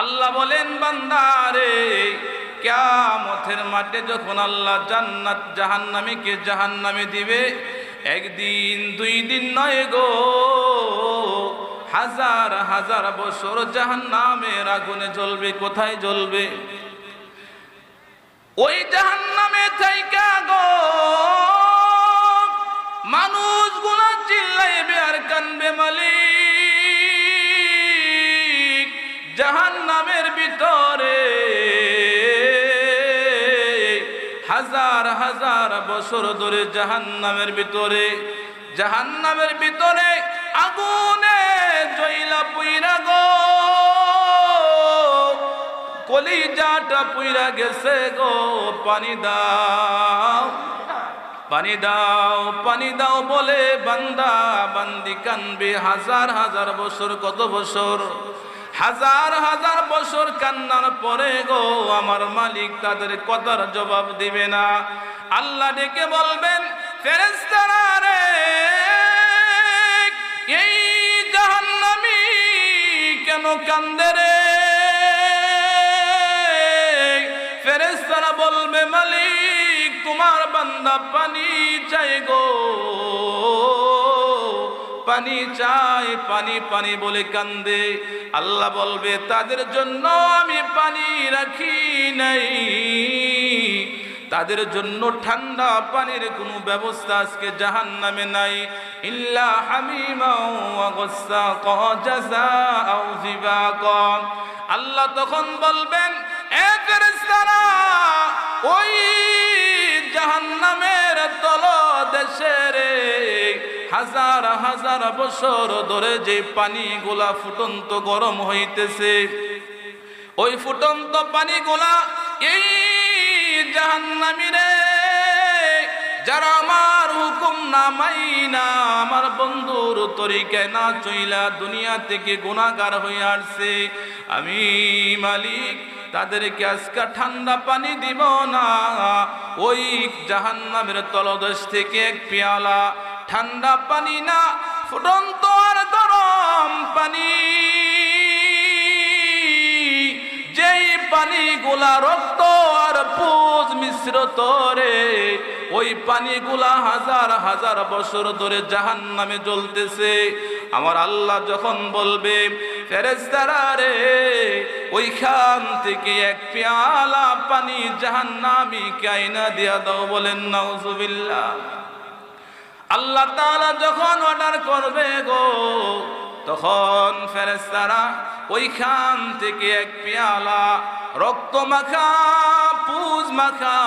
আল্লাহ বলেন বান্দারে কেয়ামতের মাঠে যখন আল্লাহ জান্নাত জাহান্নামীকে জাহান্নামে দিবে, একদিন, দুই দিন নয় গো, হাজার হাজার বছর জাহান্নামের আগুনে জ্বলবে, কোথায় জ্বলবে? ওই জাহান্নামে থাইকা গো, মানুষ মানুষগুলো চিল্লাইবে আর কানবে মালিক। বছর ধরে জাহান্নামের ভিতরে জাহান্নামের ভিতরে আগুনে জইলা পুইরা গো। কলিজাটা পুইরা গেছে গো, পানি দাও পানি দাও পানি দাও বলে বান্দা বান্দি কানবে। হাজার হাজার বছর, কত বছর? হাজার হাজার বছর কান্নার পরে গো, আমার মালিক তাদের কথার জবাব দিবে না। আল্লাহ ডেকে বলবেন ফেরেস্তারা রে, এই জাহান্নামী কেন কান্দে রে? ফেরেস্তারা বলবে, মালিক, তোমার বান্দা পানি চাই গো। পানি চাই পানি পানি বলে কান্দে। আল্লাহ বলবে, তাদের জন্য আমি পানি রাখি নাই। তাদের জন্য ঠান্ডা পানির কোনো ব্যবস্থা আজকে জাহান নামে নাই। ইল্লা আল্লাহ তখন বলবেন ওই জাহান্নামের তল দেশের হাজার হাজার বছর ধরে যে পানিগুলা ফুটন্ত গরম হইতেছে, ওই ফুটন্ত পানিগুলা এই যারা আমার হুকুম না আমার বন্ধুর না চইলা দুনিয়া থেকে গুণাগার হয়ে আসছে। আমি মালিক, তাদেরকে আজকে ঠান্ডা পানি দিব না। ওই তলদেশ থেকে এক পেয়ালা ঠান্ডা পানি না, ফুটন্ত আর গরম পানি। যেই পানিগুলা রক্ত আর পুজ মিশ্র তরে। ওই পানিগুলা হাজার হাজার বছর ধরে জাহান নামে জ্বলতেছে। আমার আল্লাহ যখন বলবে ফেরেস্তারা রে, ওইখান থেকে এক পেয়ালা পানি জাহান নামি কাইনা দিয়া দাও বলেন, নাউজুবিল্লাহ। আল্লাহ তাআলা যখন অর্ডার করবে গো, তখন ফেরেস্তারা ওইখান থেকে এক পেয়ালা রক্ত মাখা পুজ মাখা,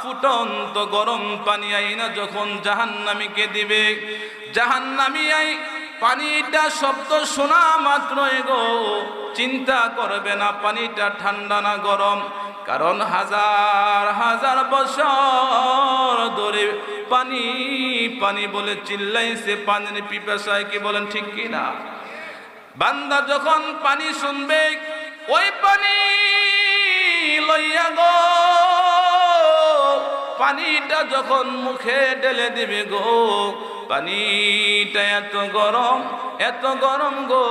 ফুটন্ত গরম পানি আইনা যখন জাহান্নামীকে দিবে, জাহান্নামী আই, পানিটা শব্দ শোনা মাত্রই গো, চিন্তা করবে না পানিটা ঠান্ডা না গরম, কারণ হাজার হাজার বছর ধরে পানি পানি বলে চিল্লাইছে, পানির পিপাসায় কি বলেন ঠিক কি না বান্দা যখন পানি শুনবে, ওই পানি লইয়া গো, পানিটা যখন মুখে ঢেলে দিবে গো, পানিটা এত গরম এত গরম গো,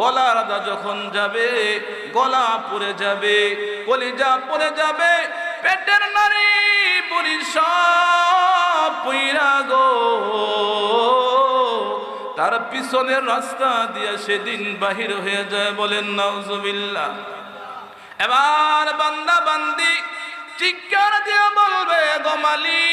গলার যখন যাবে, গলা পুড়ে যাবে, কলিজা পুড়ে যাবে, পেটের নারী বুড়ি সব গো। তার পিছনের রাস্তা দিয়ে সেদিন বাহির হয়ে যায় বলেন, নাউজুবিল্লাহ। এবার বান্দা বান্দি চিৎকার দিয়ে বলবে গোমালি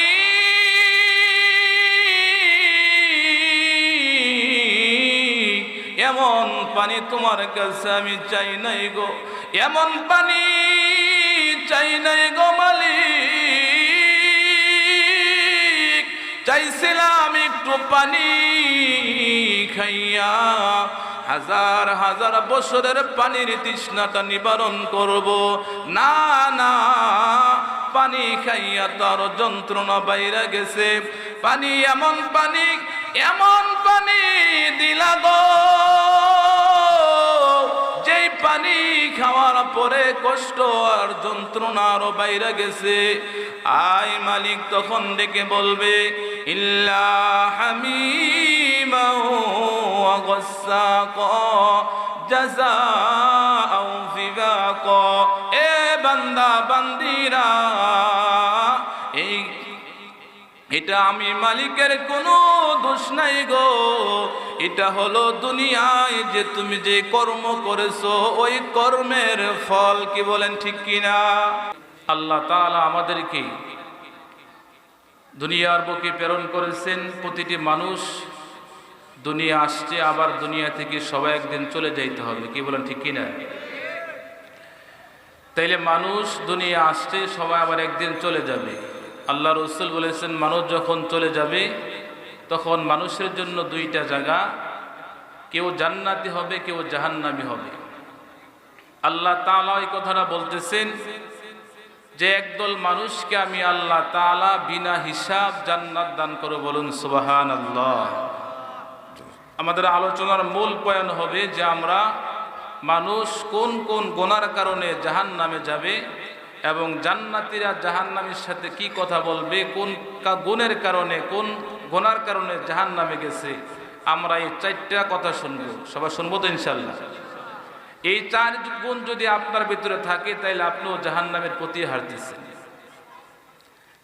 এমন পানি তোমার কাছে আমি চাই নাই গো, এমন পানি চাই নাই গো চাইছিলাম একটু পানি খাইয়া হাজার হাজার বছরের পানির তৃষ্ণাটা নিবারণ করব। না না, পানি খাইয়া তার যন্ত্রণা বাইরে গেছে। পানি এমন পানি এমন পানি দিলা গো, যেই পানি খাওয়ার পরে কষ্ট আর যন্ত্রণা আরও বাইরে গেছে। আই মালিক তখন ডেকে বলবে, ইল্লা হামিমা গাসসাকা জাযাআ ফিবাকা এ বান্দা বান্দিরা এটা আমি মালিকের কোনো দোষ নাই গো। এটা হলো দুনিয়ায় যে তুমি যে কর্ম করেছ, ওই কর্মের ফল কি বলেন ঠিক কিনা? আল্লাহ তাআলা আমাদেরকে দুনিয়ার বুকে প্রেরণ করেছেন প্রতিটি মানুষ। দুনিয়া আসছে, আবার দুনিয়া থেকে সবাই একদিন চলে যাইতে হবে। কি বলেন, ঠিক কিনা? তাইলে মানুষ দুনিয়া আসছে, সবাই আবার একদিন চলে যাবে। আল্লাহ রসুল বলেছেন, মানুষ যখন চলে যাবে, তখন মানুষের জন্য দুইটা জায়গা, কেউ জান্নাতি হবে, কেউ জাহান্নামি হবে। আল্লাহ তাআলা এই কথাটা বলতেছেন যে, একদল মানুষকে আমি আল্লাহ তাআলা বিনা হিসাব জান্নাত দান করে বলুন সুবাহান আল্লাহ আমাদের আলোচনার মূল পয়ন হবে যে আমরা মানুষ কোন কোন গোনার কারণে জাহান নামে যাবে এবং জান্নাতিরা জাহান নামের সাথে কি কথা বলবে, কোন গুণের কারণে, কোন গোনার কারণে জাহান নামে গেছে, আমরা এই চারটা কথা শুনব। সবাই শুনব তো ইনশাল্লাহ এই চার গুণ যদি আপনার ভিতরে থাকে, তাইলে আপনিও জাহান নামের প্রতি হারতেছেন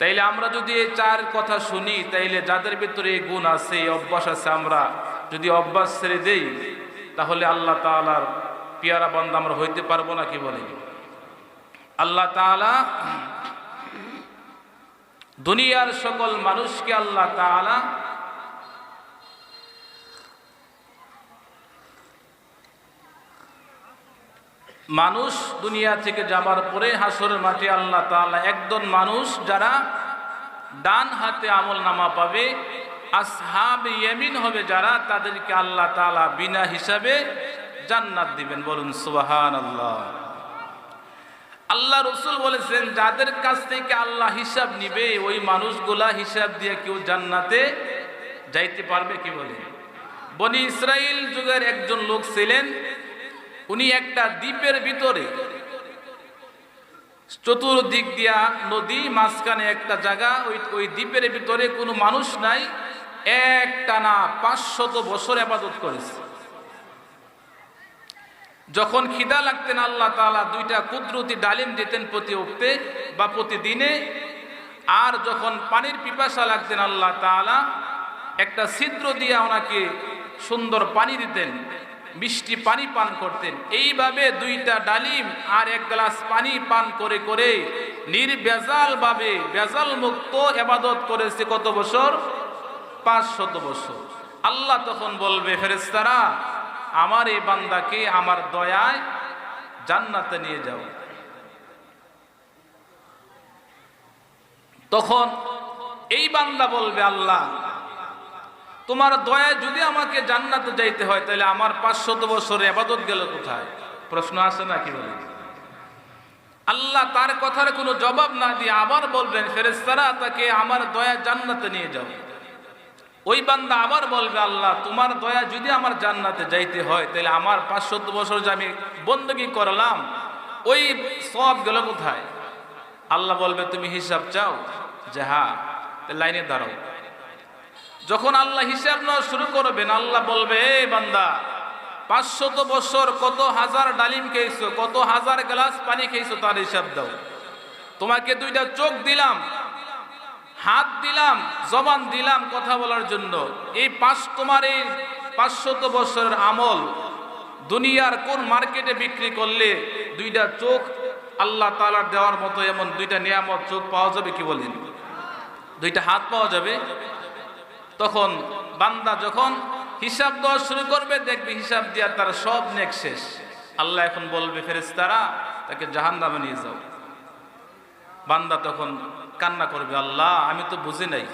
তাইলে আমরা যদি এই চার কথা শুনি, তাইলে যাদের ভিতরে এই গুণ আছে, এই অভ্যাস আছে, আমরা যদি অভ্যাস ছেড়ে দেই, তাহলে আল্লাহ তাআলার পিয়ারা বন্ধ আমরা হইতে পারব না, কি বলে? আল্লাহ তাআলা দুনিয়ার সকল মানুষকে আল্লাহ তাআলা মানুষ দুনিয়া থেকে যাবার পরে হাসরের মাঠে আল্লাহ তাআলা একজন মানুষ যারা ডান হাতে আমল নামা পাবে আসহাব ইয়ামিন হবে যারা, তাদেরকে আল্লাহ তালা বিনা হিসাবে জান্নাত দিবেন। বলুন সুবাহান আল্লাহ আল্লাহ রসুল বলেছেন, যাদের কাছ থেকে আল্লাহ হিসাব নিবে, ওই মানুষগুলা হিসাব দিয়ে কেউ জান্নাতে যাইতে পারবে কি বলে? বনি ইসরাইল যুগের একজন লোক ছিলেন, উনি একটা দ্বীপের ভিতরে চতুর্দিক দিয়া নদী মাঝখানে একটা জায়গা, ওই ওই দ্বীপের ভিতরে কোনো মানুষ নাই এক টানা পাঁচশত বছর আবাদত করেছে। যখন খিদা লাগতেন আল্লাহ তালা দুইটা কুদরতি ডালিম দিতেন প্রতি উক্তে বা প্রতিদিনে। আর যখন পানির পিপাসা লাগতেন আল্লাহ তালা একটা ছিদ্র দিয়ে ওনাকে সুন্দর পানি দিতেন, মিষ্টি পানি পান করতেন। এইভাবে দুইটা ডালিম আর এক গ্লাস পানি পান করে করে নির্বেজাল ভাবে বেজাল মুক্ত এবাদত করেছে কত বছর? পাঁচ শত বছর। আল্লাহ তখন বলবে ফেরেস্তারা আমার এই বান্দাকে আমার দয়ায় জান্নাতে নিয়ে যাও। তখন এই বান্দা বলবে, আল্লাহ, তোমার দয়ায় যদি আমাকে জান্নাতে যাইতে হয়, তাহলে আমার পাঁচশত বছরে আবাদত গেল কোথায়? প্রশ্ন আসে না কি বলে আল্লাহ তার কথার কোনো জবাব না দিয়ে আবার বলবেন ফেরেস্তারা তাকে আমার দয়া জান্নাতে নিয়ে যাও। ওই বান্দা আবার বলবে, আল্লাহ, তোমার দয়া যদি আমার জান্নাতে যাইতে হয়, তাহলে আমার পাঁচ পাঁচশত বছর যে আমি বন্দগি করলাম, ওই সব গেল কোথায়? আল্লাহ বলবে, তুমি হিসাব চাও? যে হ্যাঁ তাহলে লাইনে দাঁড়াও। যখন আল্লাহ হিসাব নেওয়া শুরু করবেন, আল্লাহ বলবে এই বান্দা পাঁচশত বছর কত হাজার ডালিম খেয়েছো, কত হাজার গ্লাস পানি খেয়েছো, তার হিসাব দাও। তোমাকে দুইটা চোখ দিলাম হাত দিলাম, জবান দিলাম কথা বলার জন্য। এই পাঁচ তোমার এই পাঁচশত বছরের আমল। দুনিয়ার কোন মার্কেটে বিক্রি করলে দুইটা চোখ আল্লাহ তালার দেওয়ার মতো এমন দুইটা নিয়ামত চোখ পাওয়া যাবে কি বলেন? দুইটা হাত পাওয়া যাবে? তখন বান্দা যখন হিসাব দেওয়া শুরু করবে, দেখবে হিসাব দিয়া তার সব নেক শেষ। আল্লাহ এখন বলবে, ফেরেশতারা, তাকে জাহান নিয়ে যাও। বান্দা তখন কান্না করবে, আল্লাহ, আমি তো বুঝি নাই।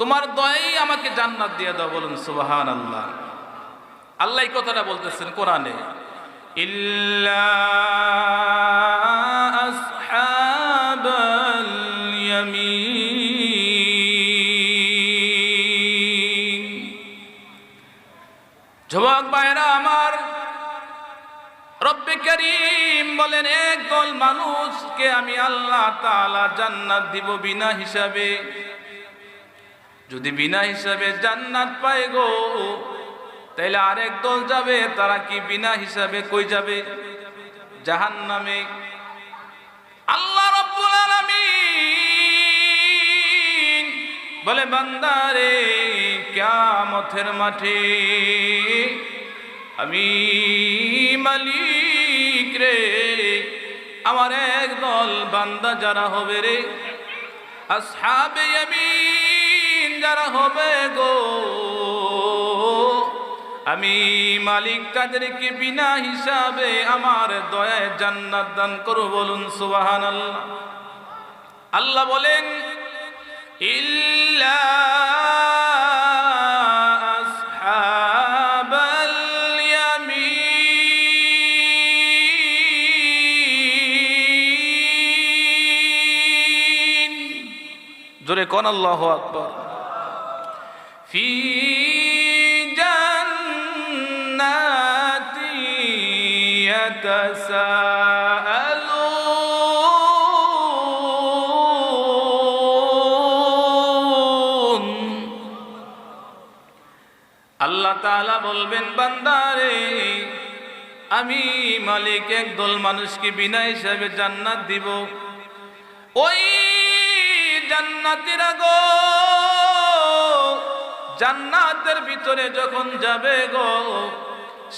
তোমার দয়াই আমাকে জান্নাত দিয়ে দাও, বলুন সুবাহান আল্লাহ আল্লাহ কথাটা বলতেছেন কোরআনে। ইল্লা রব্বে বলেন একদল মানুষকে আমি আল্লাহ তাআলা জান্নাত দিব বিনা হিসাবে। যদি বিনা হিসাবে জান্নাত পাই গো, তাইলে আরেক দল যাবে, তারা কি বিনা হিসাবে কই যাবে? জাহান নামে আল্লাহ রব্বুল আলামিন বলে, বান্দারে, কিয়ামতের মাঠে আমি মালিক রে, আমার এক দল বান্দা যারা হবে রে, আসহাবে ইয়ামিন যারা হবে গো। আমি মালিক তাদেরকে বিনা হিসাবে আমার দয়ায় জান্নাত দান করো বলুন সুবহানাল্লাহ। আল্লাহ বলেন ইল্লা আল্লাহু আকবার। আল্লাহ তাআলা বলবেন, বান্দারে, আমি মালিক, একদল মানুষকে বিনা হিসাবে জান্নাত দিব। ওই জান্নাতিরা গো। জান্নাতের ভিতরে যখন যাবে গো,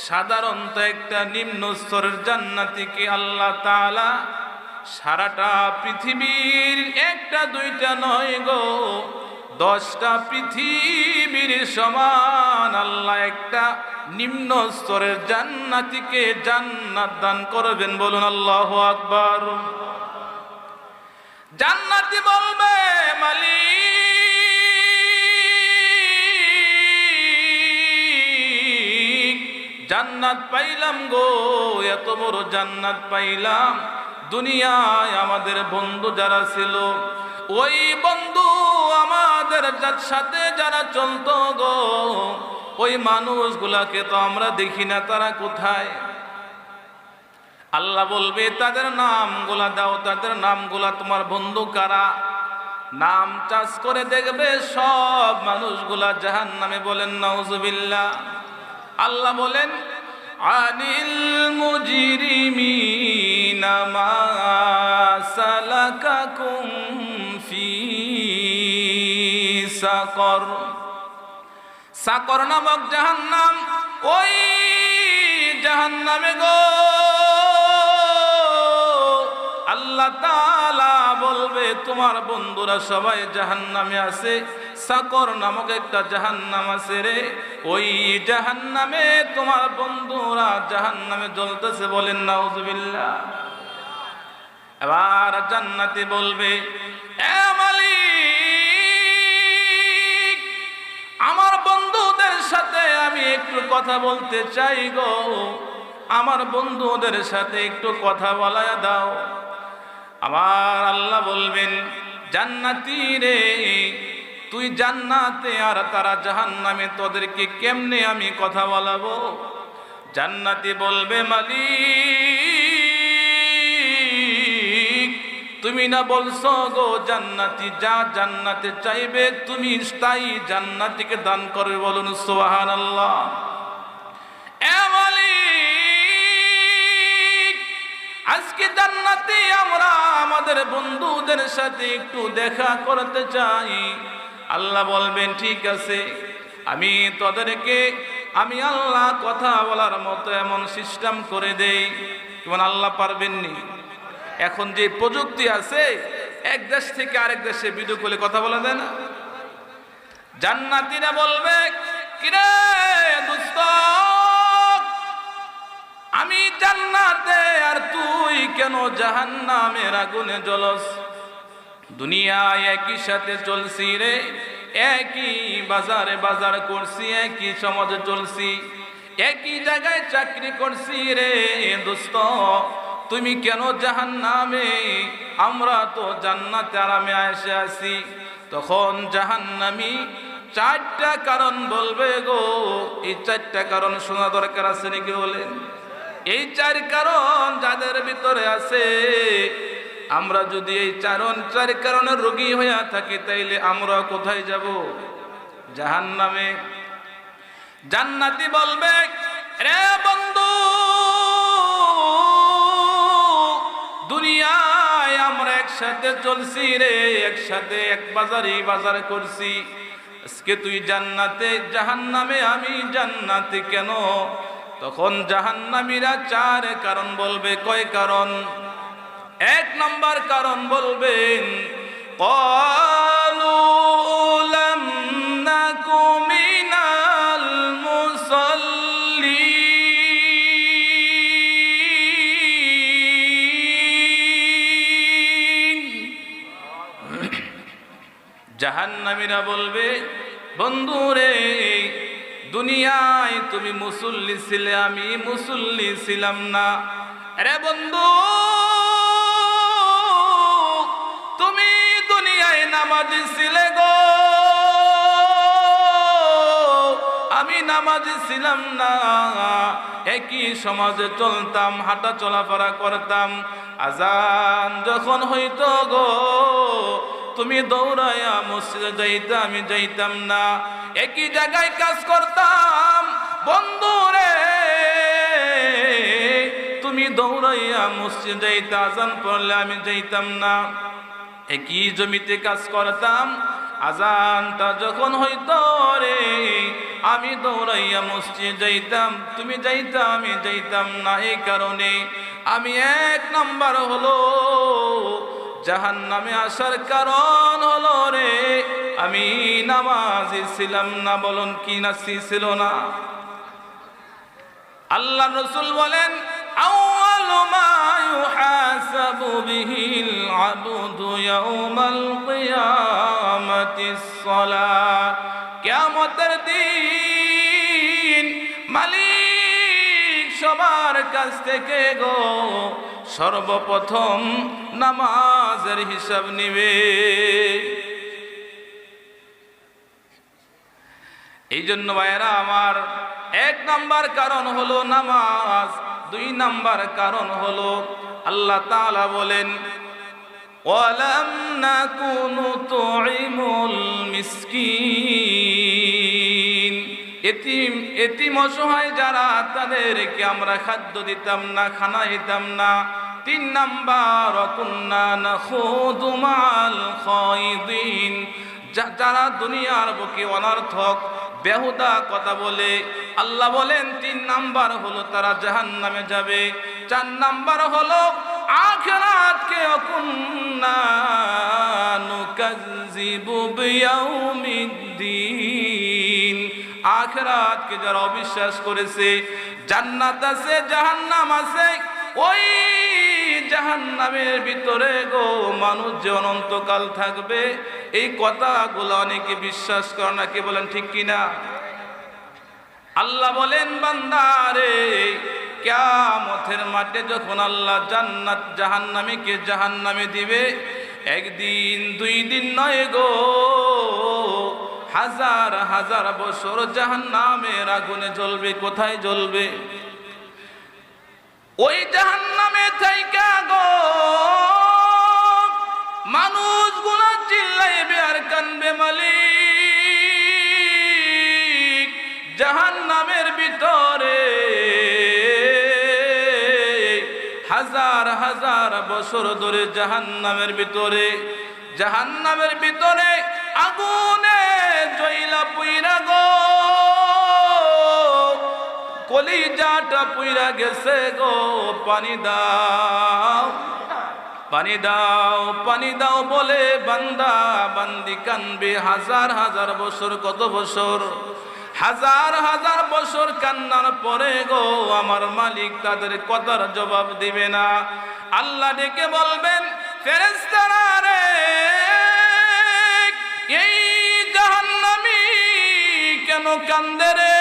সাধারণত একটা নিম্ন স্তরের জান্নাতিকে আল্লাহ তালা সারাটা পৃথিবীর, একটা, দুইটা নয় গো, দশটা পৃথিবীর সমান আল্লাহ একটা নিম্ন স্তরের জান্নাতিকে জান্নাত দান করবেন বলুন আল্লাহ আকবার। জান্নাতি বলবে, মালিক, জান্নাত পাইলাম গো, এত বড় জান্নাত পাইলাম। দুনিয়ায় আমাদের বন্ধু যারা ছিল, ওই বন্ধু আমাদের সাথে যারা চলতো গো, ওই মানুষগুলাকে তো আমরা দেখি না, তারা কোথায়? আল্লাহ বলবে, তাদের নামগুলা দাও, তাদের নামগুলা তোমার বন্ধু কারা? নাম চাষ করে দেখবে সব মানুষগুলা জাহান নামে বলেন, নাউজুবিল্লাহ। আল্লাহ বলেন, আনিল মুজরিমিনা ফি সাকর। সাকর নামক জাহান্নাম, ওই জাহান্নামে গো আল্লাহ তাআলা বলবে, তোমার বন্ধুরা সবাই জাহান্নামে আছে, সাকর নামক একটা জাহান্নাম আছে রে। ওই জাহান্নামে তোমার বন্ধুরা জাহান্নামে জ্বলতেছে বলেন না নাউজুবিল্লাহ। এবার জান্নাতি বলবে আমার বন্ধুদের সাথে আমি একটু কথা বলতে চাই গো। আমার বন্ধুদের সাথে একটু কথা বলায় দাও। আমার আল্লাহ বলবেন, জান্নাতি রে, তুই জান্নাতে আর তারা জাহান্নামে তোদেরকে কেমনে আমি কথা বলাবো? জান্নাতি বলবে, মালিক, তুমি না বলছো গো জান্নাতি, যা জান্নাতে চাইবে তুমি তাই জান্নাতিকে দান করবে বলুন সোহান আল্লাহ আজকে জান্নাতে আমরা আমাদের বন্ধুদের সাথে একটু দেখা করতে চাই। আল্লাহ বলবেন, ঠিক আছে, আমি তোদেরকে, আমি আল্লাহ কথা বলার মতো এমন সিস্টেম করে দেই। কেমন আল্লাহ পারবেননি? এখন যে প্রযুক্তি আছে, এক দেশ থেকে আরেক দেশে ভিডিও কলে কথা বলা যায় না? জান্নাতিরা বলবে, কিরে দুস্ত আমি জান্নাতে আর তুই কেন জাহান্নামের আগুনে জ্বলস? দুনিয়ায় একই সাথে চলছি রে, একই বাজারে বাজার করছি, একই সমাজে চলছি, একই জায়গায় চাকরি করছি রে দোস্ত। তুমি কেন জাহান নামে আমরা তো জান্নাতে আরামে এসে আছি। তখন জাহান্নামি চারটা কারণ বলবে গো। এই চারটা কারণ শোনা দরকার আছে নাকি বলেন? এই চার কারণ যাদের ভিতরে আছে, আমরা যদি এই চারণ চার কারণে রোগী হইয়া থাকি, তাইলে আমরা কোথায় যাব? জাহান নামে জান্নাতি বলবে, রে বন্ধু, দুনিয়ায় আমরা একসাথে চলছি রে, একসাথে এক বাজারে বাজার করছি। আজকে তুই জান্নাতে, জাহান্নামে আমি জান্নাতে কেন তখন জাহান্নামীরা চার কারণ বলবে। কয় কারণ? এক নম্বর কারণ বলবেন কলুলম জাহান্নামীরা বলবে, বন্ধুরে দুনিয়ায় তুমি মুসল্লি ছিলে, আমি মুসল্লি ছিলাম না। রে বন্ধু, তুমি দুনিয়ায় নামাজি ছিলে গো। আমি নামাজি ছিলাম না, একই সমাজে চলতাম হাঁটা চলাফেরা করতাম। আজান যখন হইত গো, তুমি দৌড়াইয়া মসজিদে যাইতে, আমি যাইতাম না। একই জায়গায় কাজ করতাম। বন্ধু রে, তুমি দৌড়াইয়া মসজিদ যাইতে আজান পড়লে আমি যাইতাম না। একই জমিতে কাজ করতাম, আজানটা যখন হইতো রে, আমি দৌড়াইয়া মসজিদ যাইতাম। তুমি যাইতা, আমি যাইতাম না, এই কারণে আমি এক নাম্বার হলো জাহান নামে আসার কারণ হলো রে আমি নামাজি ছিলাম না বলুন কি নাসি ছিল না আল্লাহ রসুল বলেন أول ما يحاسب به العبد يوم القيامة الصلاة কিয়ামতের দিন মালিক সবার কাছ থেকে গো সর্বপ্রথম নামাজের হিসাব নিবে। এই জন্য ভাইয়েরা, আমার এক নাম্বার কারণ হলো নামাজ, দুই নাম্বার কারণ হলো আল্লাহ তাআলা বলেন, ওয়ালাম নাকুনু তুইমুল মিসকিন। এতিম এতিম অসহায় যারা, তাদেরকে আমরা খাদ্য দিতাম না, খানা দিতাম না। তিন নাম্বার, অকুন্না নাখুদু মাল খাইদিন যা- যারা দুনিয়ার বুকে অনার্থক, বেহুদা কথা বলে, আল্লাহ বলেন, তিন নাম্বার হলো তারা জাহান নামে যাবে। চার নাম্বার হলো, আখেরাতকে অকুন্না নুকাজ্জিবু বিয়াউমিদ্দিন। আখেরাতকে যারা অবিশ্বাস করেছে, জান্নাত আছে, জাহান্নাম আছে, ওই জাহান্নামের ভিতরে গো মানুষ যে অনন্তকাল থাকবে, এই কথাগুলো অনেকে বিশ্বাস করে না, কে বলেন ঠিক কিনা আল্লাহ বলেন বান্দারে কিয়ামতের মাঠে যখন আল্লাহ জান্নাত জাহান্নামীকে জাহান্নামে দিবে, একদিন, দুই দিন নয় গো। হাজার হাজার বছর জাহান্নামের আগুনে জ্বলবে, কোথায় জ্বলবে? ওই জাহান্নামে থাইকা গো। মানুষগুলা চিল্লাইবে আর কানবে মালিক। জাহান্নামের ভিতরে হাজার হাজার বছর ধরে জাহান্নামের ভিতরে জাহান্নামের ভিতরে আগুনে জইলা পুইরা গো। কলিজাটা পুইরা গেছে গো, পানি দাও। পানি দাও পানি দাও বলে বান্দা, বান্দি কানবে হাজার হাজার বছর, কত বছর? হাজার হাজার বছর কান্নার পরে গো, আমার মালিক তাদের কথার জবাব দিবে না। আল্লাহ ডেকে বলবেন ফেরেস্তারা কেন কান্দে রে?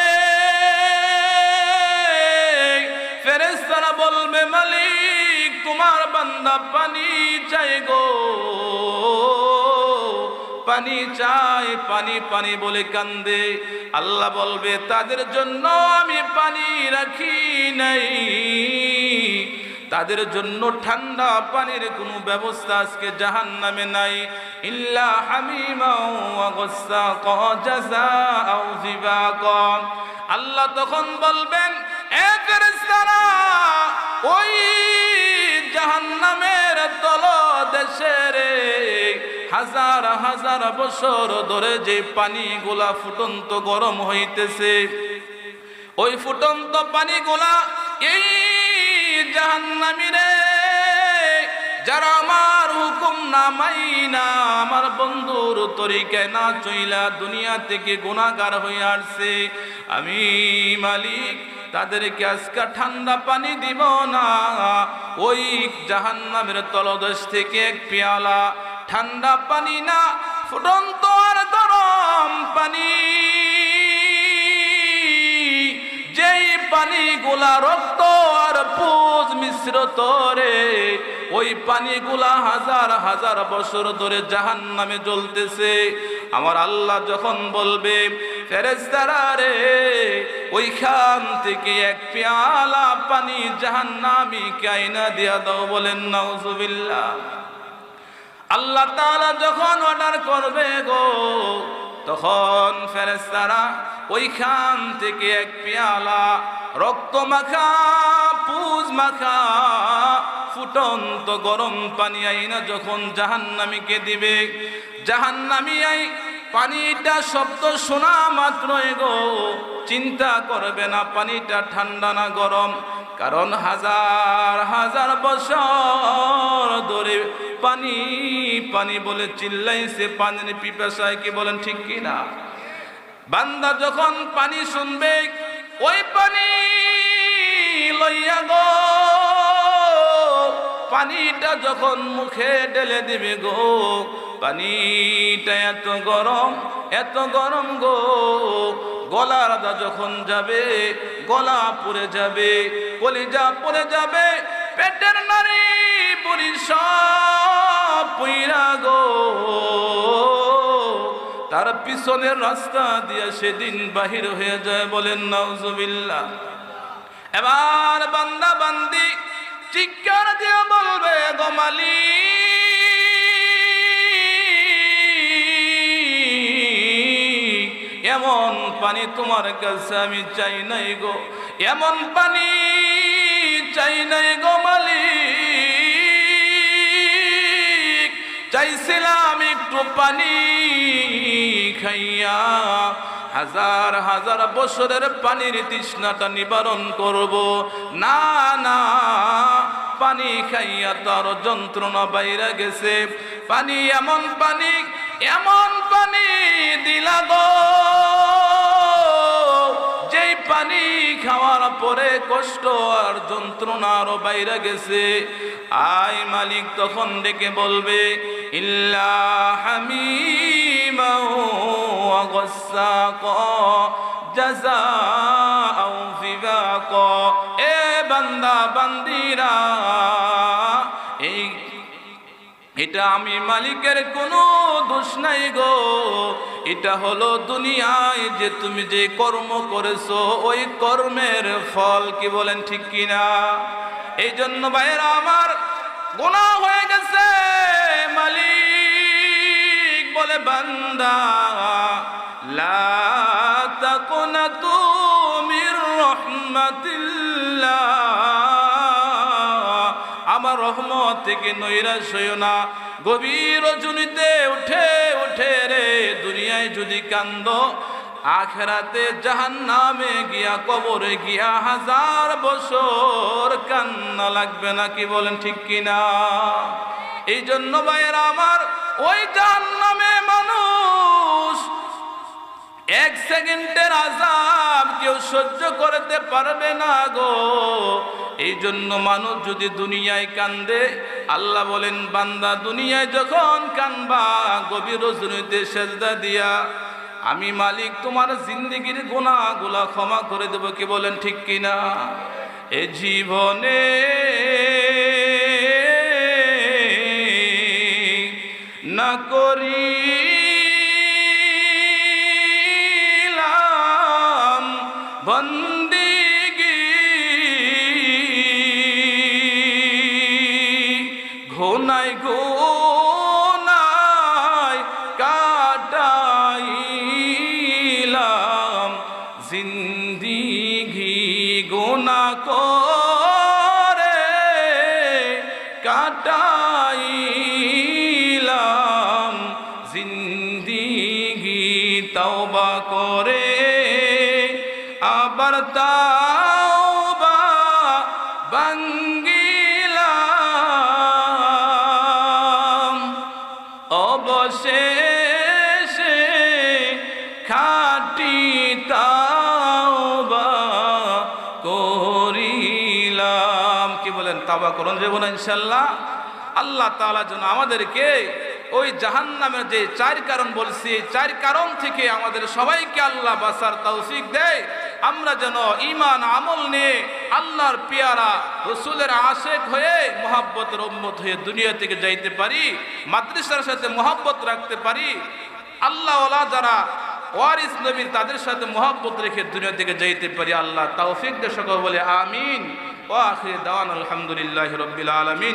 ফেরেস্তারা বলবে, মালিক, তোমার বান্দা পানি চাই গো। পানি চাই, পানি পানি বলে কান্দে। আল্লাহ বলবে, তাদের জন্য আমি পানি রাখি নাই। তাদের জন্য ঠান্ডা পানির কোনো ব্যবস্থা আজকে জাহান নামে নাই। ইল্লা আল্লাহ তখন বলবেন ওই জাহান্নামের তল দেশের হাজার হাজার বছর ধরে যে পানিগুলা ফুটন্ত গরম হইতেছে, ওই ফুটন্ত পানিগুলা এই জাহান্নামীরে যারা আমার হুকুম না মাইনা, আমার বন্ধুর তরিকায় না চইলা দুনিয়া থেকে গুণাগার হয়ে আসছে। আমি মালিক, তাদেরকে আজকে ঠান্ডা পানি দিব না। ওই জাহান্নামের তলদেশ থেকে এক পেয়ালা ঠান্ডা পানি না, ফুটন্ত আর গরম পানি। যেই পানিগুলা রক্ত আর পুজ মিশ্র তরে। ওই পানিগুলা হাজার হাজার বছর ধরে জাহান নামে জ্বলতেছে। আমার আল্লাহ যখন বলবে ফেরেস্তারা রে, ওইখান থেকে এক পেয়ালা পানি জাহান নামি কাইনা দিয়া দাও বলেন, নাউজুবিল্লাহ। আল্লাহ তাআলা যখন অর্ডার করবে গো তখন ফেরেস্তারা ওইখান থেকে এক পেয়ালা রক্ত মাখা, পুজ মাখা, ফুটন্ত গরম পানি আইনা যখন জাহান্নামীকে দিবে জাহান্নামী আই পানিটা শব্দ শোনা মাত্রই গো চিন্তা করবে না, পানিটা ঠান্ডা না গরম, কারণ হাজার হাজার বছর ধরে পানি পানি বলে চিল্লাইছে পানির পিপাসায় কি বলেন ঠিক কি না বান্দা যখন পানি শুনবে, ওই পানি লইয়া গো, পানিটা যখন মুখে ঢেলে দিবে গো, পানিটা এত গরম এত গরম গো, গলার দা যখন যাবে, গলা পুড়ে যাবে, কলিজা পড়ে যাবে, পেটের নারী সব পুইরা গো। তার পিছনের রাস্তা দিয়ে সেদিন বাহির হয়ে যায় বলেন, নাউজুবিল্লাহ। এবার বান্দা বান্দি চিৎকার দিয়ে বলবে গোমালি এমন পানি তোমার কাছে আমি চাই নাই গো। এমন পানি চাই নাই গো মালিক। চাইছিলাম একটু পানি খাইয়া হাজার হাজার বছরের পানির তৃষ্ণাটা নিবারণ করব। না না, পানি খাইয়া তার যন্ত্রণা বাইরে গেছে। পানি এমন পানি এমন পানি দিলা যেই পানি খাওয়ার পরে কষ্ট আর যন্ত্রণা আরও বাইরে গেছে। আই মালিক তখন ডেকে বলবে, ইল্লা এ এই, এটা আমি মালিকের কোনো দোষ নাই গো। এটা হলো দুনিয়ায় যে তুমি যে কর্ম করেছ, ওই কর্মের ফল কি বলেন ঠিক কিনা? এই জন্য ভাইয়েরা আমার গুণা হয়ে গেছে। মালিক বলে, বান্দা, লা আমার রহমত থেকে নৈরাশ হইও না। গভীর রজনীতে উঠে উঠে রে, দুনিয়ায় যদি কান্দ আখেরাতে জাহান নামে গিয়া, কবরে গিয়া হাজার বছর কান্না লাগবে না, কি বলেন ঠিক কিনা? এই জন্য ভাইয়েরা আমার, ওই জাহান নামে মানুষ এক সেকেন্ডের আজাব কেউ সহ্য করতে পারবে না গো। এই জন্য মানুষ যদি দুনিয়ায় কান্দে, আল্লাহ বলেন, বান্দা দুনিয়ায় যখন কানবা, গভীর সেজদা দিয়া আমি মালিক, তোমার জিন্দিগির গোনাগুলা ক্ষমা করে দেব। কি বলেন, ঠিক কিনা? এ জীবনে না করিলাম ভাঙ্গিলাম। অবশেষে খাটি তাওবা করিলাম। কি বলেন? তাওবা করুন যে বলেন ইনশাল্লাহ। আল্লাহ তাআলা যেন আমাদেরকে ওই জাহান্নামের যে চার কারণ বলছি চার কারণ থেকে আমাদের সবাইকে আল্লাহ বাসার তৌফিক দেয়। আমরা যেন ইমান আমল নিয়ে আল্লাহর পেয়ারা, রসুলের আশেক হয়ে মোহাব্বতের উম্মত হয়ে দুনিয়া থেকে যাইতে পারি, মাদ্রাসার সাথে মোহাব্বত রাখতে পারি আল্লাহ যারা ওয়ারিস নবীর তাদের সাথে মোহাব্বত রেখে দুনিয়া থেকে যাইতে পারি, আল্লাহ তৌফিক দে সকল বলে, আমিন। ও আখির দাওয়ান আলহামদুলিল্লাহ রব্বিল আলামিন।